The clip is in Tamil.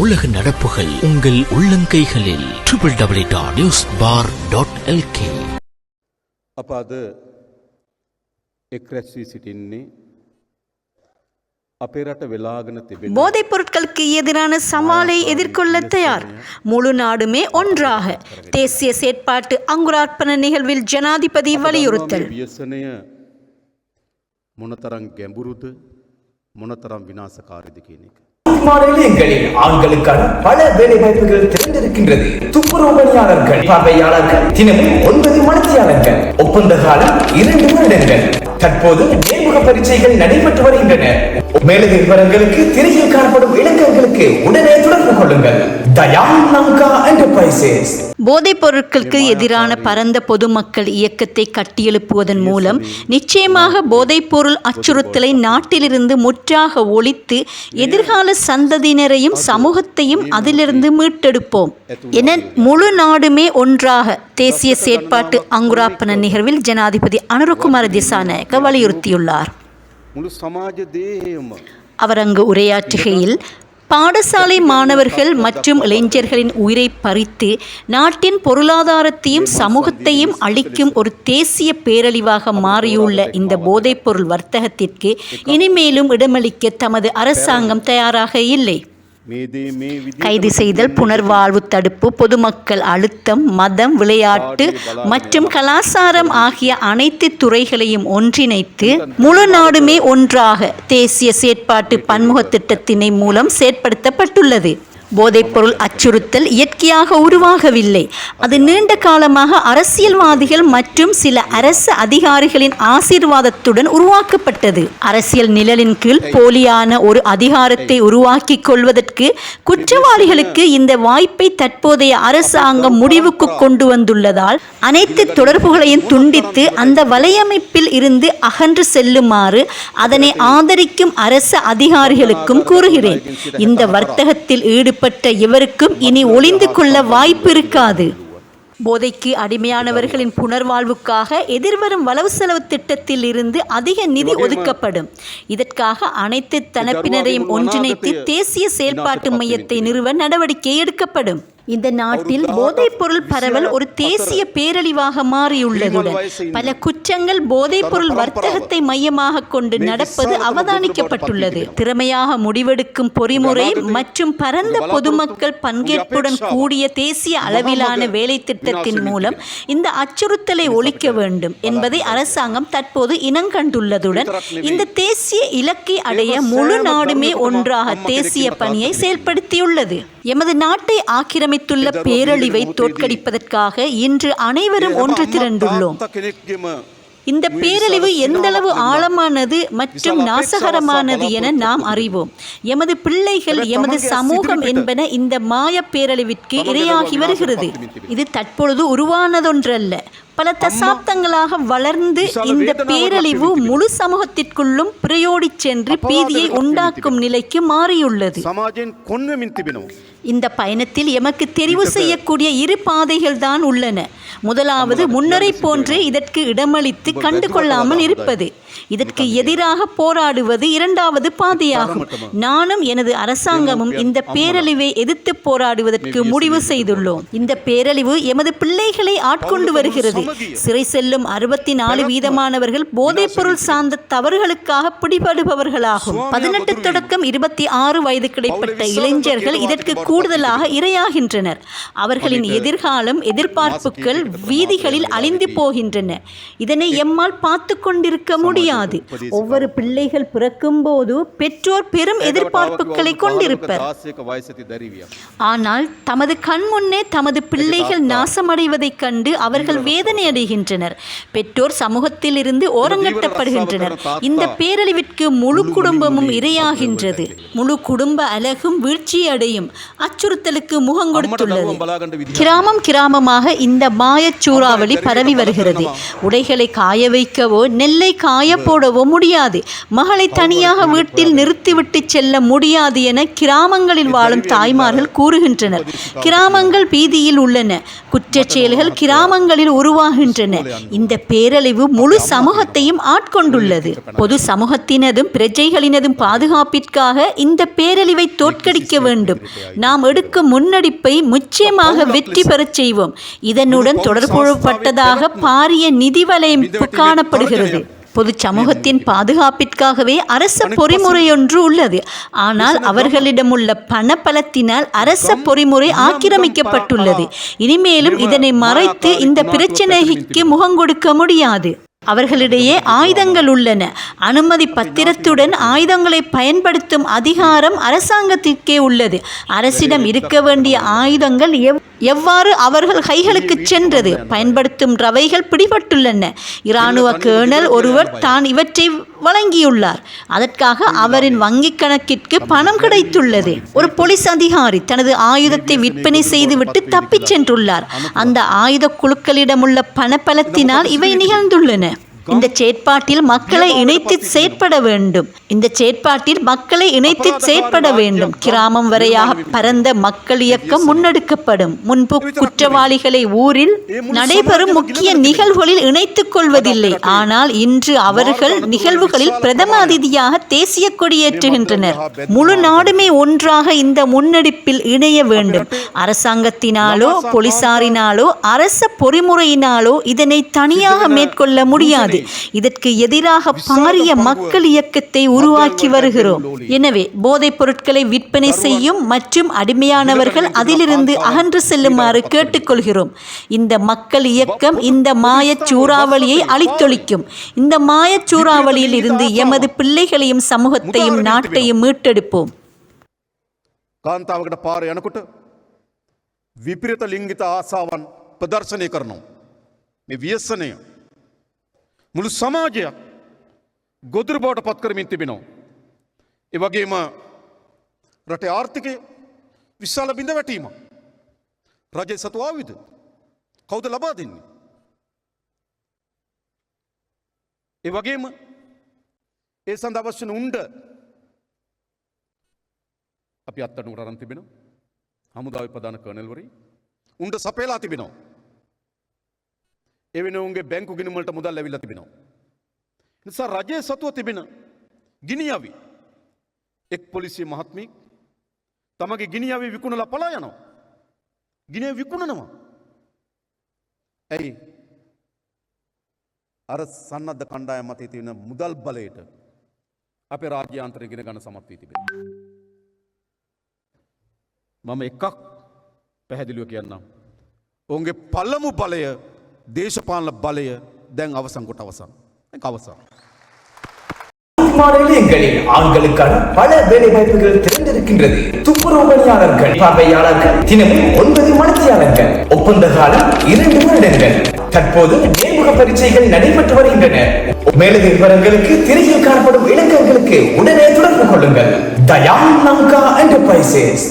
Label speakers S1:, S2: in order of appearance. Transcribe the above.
S1: உலக நடப்புகள் உங்கள் உள்ளங்கைகளில் triple W dot news first dot LK
S2: අප අද එක් රැස්වී සිටින්නේ අපේ රට වෙලාගෙන තිබෙන
S3: போதைப் பொருட்களுக்கு எதிரான சவாலை எதிர்கொள்ள தயார் முழு நாடுமே ஒன்றாக தேசிய செயற்பாட்டு அங்குரார்ப்பண நிகழ்வில் ஜனாதிபதி வலியுறுத்தல்
S2: ව්‍යසනය මොනතරම් ගැඹුරුද මොනතරම් විනාසකාරිද කියන එක.
S4: நிலையங்களில் ஆண்களுக்கான பல வேலை வாய்ப்புகள் திறந்திருக்கின்றது துப்புரவு பணியாளர்கள் பார்வையாளர்கள் தினமும் ஒன்பது மணித்தியாளர்கள் ஒப்பந்த காலம் இரண்டு வருடங்கள். தற்போது நேர்முக பரீட்சைகள் நடைபெற்று வருகின்றன. மேலதிக விவரங்களுக்கு திரையில் காணப்படும் இலக்கங்களுக்கு உடனே தொடர்பு கொள்ளுங்கள். தயா லங்கா என்டர்பிரைசஸ்
S3: போதைப் பொருட்களுக்கு எதிரான பரந்த பொதுமக்கள் இயக்கத்தை கட்டியெழுப்புவதன் மூலம் நிச்சயமாக போதைப் பொருள் அச்சுறுத்தலை நாட்டிலிருந்து முற்றாக ஒழித்து எதிர்கால சந்ததியினரையும் சமூகத்தையும் அதிலிருந்து மீட்டெடுப்போம். என முழு நாடுமே ஒன்றாக தேசிய செயற்பாட்டு அங்குராப்பன நிகழ்வில் ஜனாதிபதி அனுரகுமார திசாநாயக்க வலியுறுத்தியுள்ளார். அவர் அங்கு உரையாற்றுகையில் பாடசாலை மாணவர்கள் மற்றும் இளைஞர்களின் உயிரை பறித்து நாட்டின் பொருளாதாரத்தையும் சமூகத்தையும் அழிக்கும் ஒரு தேசிய பேரழிவாக மாறியுள்ள இந்த போதைப்பொருள் வர்த்தகத்திற்கு இனிமேலும் இடமளிக்க தமது அரசாங்கம் தயாராக இல்லை. கைது செய்தல் புனர்வாழ்வு தடுப்பு பொதுமக்கள் அழுத்தம் மதம் விளையாட்டு மற்றும் கலாசாரம் ஆகிய அனைத்து துறைகளையும் ஒன்றிணைத்து முழு நாடுமே ஒன்றாக தேசிய செயற்பாட்டு பன்முக திட்டத்தினை மூலம் செயற்படுத்தப்பட்டுள்ளது. போதைப்பொருள் அச்சுறுத்தல் இயற்கையாக உருவாகவில்லை. அது நீண்ட காலமாக அரசியல்வாதிகள் மற்றும் சில அரசு அதிகாரிகளின் ஆசீர்வாதத்துடன் உருவாக்கப்பட்டது. அரசியல் நிழலின் கீழ் போலியான ஒரு அதிகாரத்தை உருவாக்கிக் கொள்வதற்கு குற்றவாளிகளுக்கு இந்த வாய்ப்பை தற்போதைய அரசாங்கம் முடிவுக்கு கொண்டு வந்துள்ளதால் அனைத்து தொடர்புகளையும் துண்டித்து அந்த வலையமைப்பில் இருந்து அகன்று செல்லுமாறு அதனை ஆதரிக்கும் அரசு அதிகாரிகளுக்கும் கூறுகிறேன். இந்த வர்த்தகத்தில் ஈடுபட்ட இவருக்கும் இனி ஒளிந்து கொள்ள வாய்ப்பு இருக்காது. போதைக்கு அடிமையானவர்களின் புனர்வாழ்வுக்காக எதிர்வரும் வரவு செலவு திட்டத்தில் இருந்து அதிக நிதி ஒதுக்கப்படும். இதற்காக அனைத்து தரப்பினரையும் ஒன்றிணைத்து தேசிய செயல்பாட்டு மையத்தை நிறுவ நடவடிக்கை எடுக்கப்படும். இந்த நாட்டில் போதைப் பொருள் பரவல் ஒரு தேசிய பேரழிவாக மாறியுள்ளதுடன் பல குற்றங்கள் போதைப் பொருள் வர்த்தகத்தை மையமாக கொண்டு நடப்பது அவதானிக்கப்பட்டுள்ளது. திறமையாக முடிவெடுக்கும் பொறிமுறை மற்றும் பரந்த பொதுமக்கள் பங்கேற்புடன் கூடிய தேசிய அளவிலான வேலை திட்டத்தின் மூலம் இந்த அச்சுறுத்தலை ஒழிக்க வேண்டும் என்பதை அரசாங்கம் தற்போது இனங்கண்டுள்ளதுடன் இந்த தேசிய இலக்கை அடைய முழு நாடுமே ஒன்றாக தேசிய பணியை செயல்படுத்தியுள்ளது. எமது நாட்டை ஆக்கிரமித்துள்ள பேரழிவை தோற்கடிப்பதற்காக இன்று அனைவரும் ஒன்று திரண்டுள்ளோம் இந்த பேரழிவு எந்தளவு ஆழமானது மற்றும் நாசகரமானது என நாம் அறிவோம். எமது பிள்ளைகள் எமது சமூகம் என்பன இந்த மாய பேரழிவிற்கு இரையாகி வருகிறது. இது தற்பொழுது உருவானதொன்றல்ல. பல தசாப்தங்களாக வளர்ந்து இந்த பேரழிவு முழு சமூகத்திற்குள்ளும் பிரயோடி சென்று பீதியை உண்டாக்கும் நிலைக்கு மாறியுள்ளது. இந்த பயணத்தில் எமக்கு தெரிவு செய்யக்கூடிய இரு பாதைகள் தான் உள்ளன. முதலாவது முன்னரை போன்றே இதற்கு இடமளித்து கண்டுகொள்ளாமல் இருப்பது. இதற்கு எதிராக போராடுவது இரண்டாவது பாதையாகும். நானும் எனது அரசாங்கமும் இந்த பேரழிவை எதிர்த்து போராடுவதற்கு முடிவு செய்துள்ளோம். இந்த பேரழிவு எமது பிள்ளைகளை ஆட்கொண்டு வருகிறது. சிறை செல்லும் அறுபத்தி நாலு வீதமானவர்கள் போதைப்பொருள் சார்ந்த தவறுகளுக்காக பிடிபடுபவர்களாகும். பதினெட்டு தொடக்கம் இருபத்தி ஆறு வயது கிடைப்பட்ட இளைஞர்கள் இதற்கு கூடுதலாக இரையாகின்றனர். அவர்களின் எதிர்காலம் எதிர்பார்ப்புகள் வீதிகளில் அழிந்து போகின்றன. இதனை எம்மால் பார்த்து கொண்டிருக்க முடியாது. ஒவ்வொரு பிள்ளைகள் பிறக்கும் போது பெற்றோர் பெரும் எதிர்பார்ப்புகளை கொண்டிருப்பர். ஆனால் தமது கண் முன்னே தமது பிள்ளைகள் நாசமடைவதைக் கண்டு அவர்கள் வேதனை வேதனையடைகின்றனர் பெற்றோர் சமூகத்திலிருந்து ஓரங்கட்டப்படுகின்றனர். இந்த பேரழிவிற்கு முழு குடும்பமும் இரையாகின்றது. முழு குடும்ப அழகும் வீழ்ச்சியடையும் அச்சுறுத்தலுக்கு முகம் கொடுத்துள்ளது. கிராமம் கிராமமாக இந்த மாயச் பரவி வருகிறது. உடைகளை காய வைக்கவோ நெல்லை காய போடவோ முடியாது. மகளை தனியாக வீட்டில் நிறுத்திவிட்டு செல்ல முடியாது என கிராமங்களில் வாழும் தாய்மார்கள் கூறுகின்றனர். கிராமங்கள் பீதியில் உள்ளன. குற்ற செயல்கள் கிராமங்களில் உருவா உருவாகின்றன. இந்த பேரழிவு முழு சமூகத்தையும் ஆட்கொண்டுள்ளது. பொது சமூகத்தினதும் பிரஜைகளினதும் பாதுகாப்பிற்காக இந்த பேரழிவை தோற்கடிக்க வேண்டும். நாம் எடுக்கும் முன்னெடுப்பை நிச்சயமாக வெற்றி பெறச் செய்வோம். இதனுடன் தொடர்புபட்டதாக பாரிய நிதி வலையமைப்பு காணப்படுகிறது. பொது சமூகத்தின் பாதுகாப்பிற்காகவே அரச பொறிமுறையொன்று உள்ளது. ஆனால் அவர்களிடமுள்ள பணபலத்தினால் அரச பொறிமுறை ஆக்கிரமிக்கப்பட்டுள்ளது. இனிமேலும் இதனை மறைத்து இந்த பிரச்சனைக்கு முகங்கொடுக்க முடியாது. அவர்களிடையே ஆயுதங்கள் உள்ளன. அனுமதி பத்திரத்துடன் ஆயுதங்களை பயன்படுத்தும் அதிகாரம் அரசாங்கத்திற்கே உள்ளது. அரசிடம் இருக்க வேண்டிய ஆயுதங்கள் எவ் எவ்வாறு அவர்கள் கைகளுக்கு சென்றது? பயன்படுத்தும் ரவைகள் பிடிபட்டுள்ளன. இராணுவ கேர்னல் ஒருவர் தான் இவற்றை வழங்கியுள்ளார். அதற்காக அவரின் வங்கிக் கணக்கிற்கு பணம் கிடைத்துள்ளது. ஒரு போலீஸ் அதிகாரி தனது ஆயுதத்தை விற்பனை செய்துவிட்டு தப்பிச் சென்றுள்ளார். அந்த ஆயுத குழுக்களிடமுள்ள பணப்பலத்தினால் இவை நிகழ்ந்துள்ளன. இந்த செயற்பாட்டில் மக்களை இணைத்து செயற்பட வேண்டும். இந்த செயற்பாட்டில் மக்களை இணைத்து செயற்பட வேண்டும். கிராமம் வரையாக பரந்த மக்கள் இயக்கம் முன்னெடுக்கப்படும். முன்பு குற்றவாளிகளை ஊரில் நடைபெறும் முக்கிய நிகழ்வுகளில் இணைத்துக் கொள்வதில்லை. ஆனால் இன்று அவர்கள் நிகழ்வுகளில் பிரதம அதிதியாக தேசிய கொடியேற்றுகின்றனர். முழு நாடுமே ஒன்றாக இந்த முன்னெடுப்பில் இணைய வேண்டும். அரசாங்கத்தினாலோ போலீசாரினாலோ அரச பொறிமுறையினாலோ இதனை தனியாக மேற்கொள்ள முடியாது. இதற்கு எதிராக பாரிய மக்கள் இயக்கத்தை உருவாக்கி வருகிறோம் எனவே போதைப் பொருட்களை விற்பனை செய்யும் மற்றும் அடிமையானவர்கள் அதிலிருந்து அகன்று செல்லுமாறு கேட்டுக்கொள்கிறோம் இந்த மக்கள் இயக்கம் இந்த மாயச் சூறாவளியை அழித்தொழிக்கும் இந்த மாயச் சூறாவளியில் இருந்து எமது பிள்ளைகளையும் சமூகத்தையும் நாட்டையும் மீட்டெடுப்போம்
S2: කාන්තාවකට පාර යනකොට විපිරිත ලිංගිත ආසාවන් ප්‍රදර්ශනය කරනවා. මේ වියස්සනය මුළු සමාජයක් ගොදුරු බවට පත් කරමින් තිබෙනවා. එවගේම රටේ ආර්ථිකය විශාල බිඳ වැටීම. රජය සතු ආවිද කෞද ලබා දෙන්නේ. ඒ වගේම ඒ සඳ අවශ්‍යන උන්ඩ අපි අත්තනුට අරන් තිබෙනවා. හමුදාව ප්‍රධාන කර්නල්වරි උන්ට සපේලා තිබෙනවා. එවෙන උන්ගේ බැංකු ගිනිමට මුදල් ඇවිල්ල තිබෙනවා. නිසා රජය සතුව තිබෙන ගිනිියවි. එක් පොලිසිය මහත්මී තමගේ ගිනිියාවේ විකුණලා පලා යනවා. ගිනය විකුණනවා. ඇයි අර සන්නද්ධ කණ්ඩාය මතේ තියෙන මුදල් බලයට අපේ රාජ්‍යාන්තරය ගෙන ගන සමත්වී තිබෙන. මම එකක් පැහැදිලිව කියන්නම්. ඔවුන්ගේ පල්ලමු බලය දේශපාලන බලය දැන් අවසංකොට අවසන් අවසන්.
S4: மாநிலங்களில் ஆண்களுக்கான பல வேலை வாய்ப்புகள் திறந்திருக்கின்றது துப்புரவு பணியாளர்கள் பார்வையாளர்கள் தினமும் ஒன்பது மணித்தியாளர்கள் ஒப்பந்த காலம் இரண்டு வருடங்கள் தற்போது நேர்முக பரீட்சைகள் நடைபெற்று வருகின்றன மேலதிக விவரங்களுக்கு திரையில் காணப்படும் இலக்கங்களுக்கு உடனே தொடர்பு கொள்ளுங்கள் தயான் லங்கா என்டர்பிரைசஸ்